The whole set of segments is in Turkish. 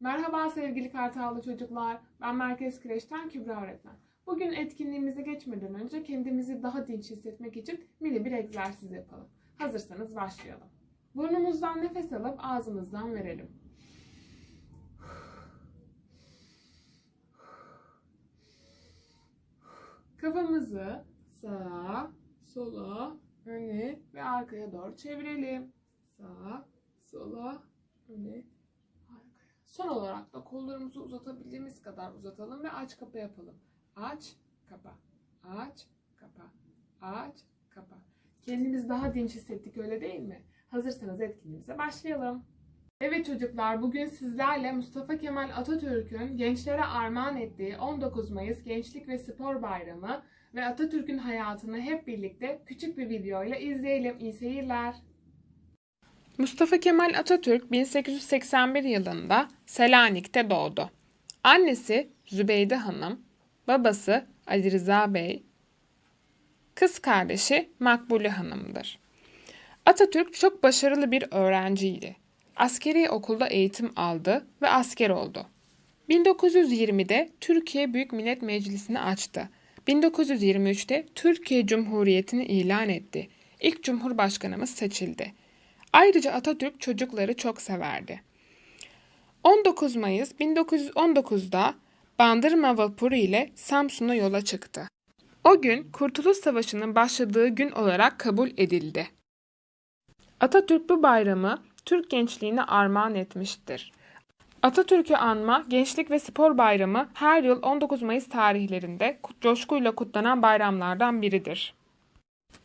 Merhaba sevgili Kartallı çocuklar. Ben Merkez Kreş'ten Kübra öğretmen. Bugün etkinliğimize geçmeden önce kendimizi daha dinç hissetmek için mini bir egzersiz yapalım. Hazırsanız başlayalım. Burnumuzdan nefes alıp ağzımızdan verelim. Kafamızı sağa, sola, öne ve arkaya doğru çevirelim. Sağa, sola, öne. Son olarak da kollarımızı uzatabildiğimiz kadar uzatalım ve aç kapa yapalım. Aç, kapa, aç, kapa, aç, kapa. Kendimizi daha dinç hissettik öyle değil mi? Hazırsanız etkinliğimize başlayalım. Evet çocuklar bugün sizlerle Mustafa Kemal Atatürk'ün gençlere armağan ettiği 19 Mayıs Gençlik ve Spor Bayramı ve Atatürk'ün hayatını hep birlikte küçük bir videoyla izleyelim. İyi seyirler. Mustafa Kemal Atatürk 1881 yılında Selanik'te doğdu. Annesi Zübeyde Hanım, babası Ali Rıza Bey, kız kardeşi Makbule Hanım'dır. Atatürk çok başarılı bir öğrenciydi. Askeri okulda eğitim aldı ve asker oldu. 1920'de Türkiye Büyük Millet Meclisi'ni açtı. 1923'te Türkiye Cumhuriyeti'ni ilan etti. İlk Cumhurbaşkanımız seçildi. Ayrıca Atatürk çocukları çok severdi. 19 Mayıs 1919'da Bandırma vapuru ile Samsun'a yola çıktı. O gün Kurtuluş Savaşı'nın başladığı gün olarak kabul edildi. Atatürk bu bayramı Türk gençliğine armağan etmiştir. Atatürk'ü anma Gençlik ve Spor Bayramı her yıl 19 Mayıs tarihlerinde coşkuyla kutlanan bayramlardan biridir.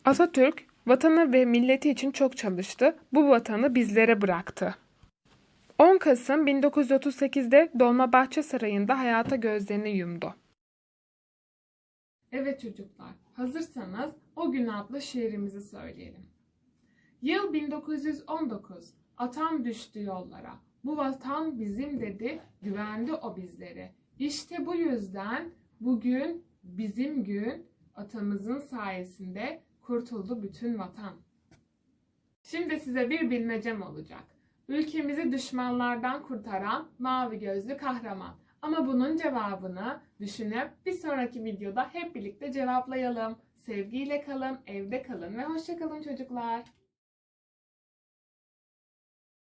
Atatürk vatanı ve milleti için çok çalıştı. Bu vatanı bizlere bıraktı. 10 Kasım 1938'de Dolmabahçe Sarayı'nda hayata gözlerini yumdu. Evet çocuklar, hazırsanız o gün adlı şiirimizi söyleyelim. Yıl 1919. Atam düştü yollara. Bu vatan bizim dedi, güvendi o bizlere. İşte bu yüzden bugün bizim gün atamızın sayesinde kurtuldu bütün vatan. Şimdi size bir bilmecem olacak. Ülkemizi düşmanlardan kurtaran mavi gözlü kahraman. Ama bunun cevabını düşünüp bir sonraki videoda hep birlikte cevaplayalım. Sevgiyle kalın, evde kalın ve hoşça kalın çocuklar.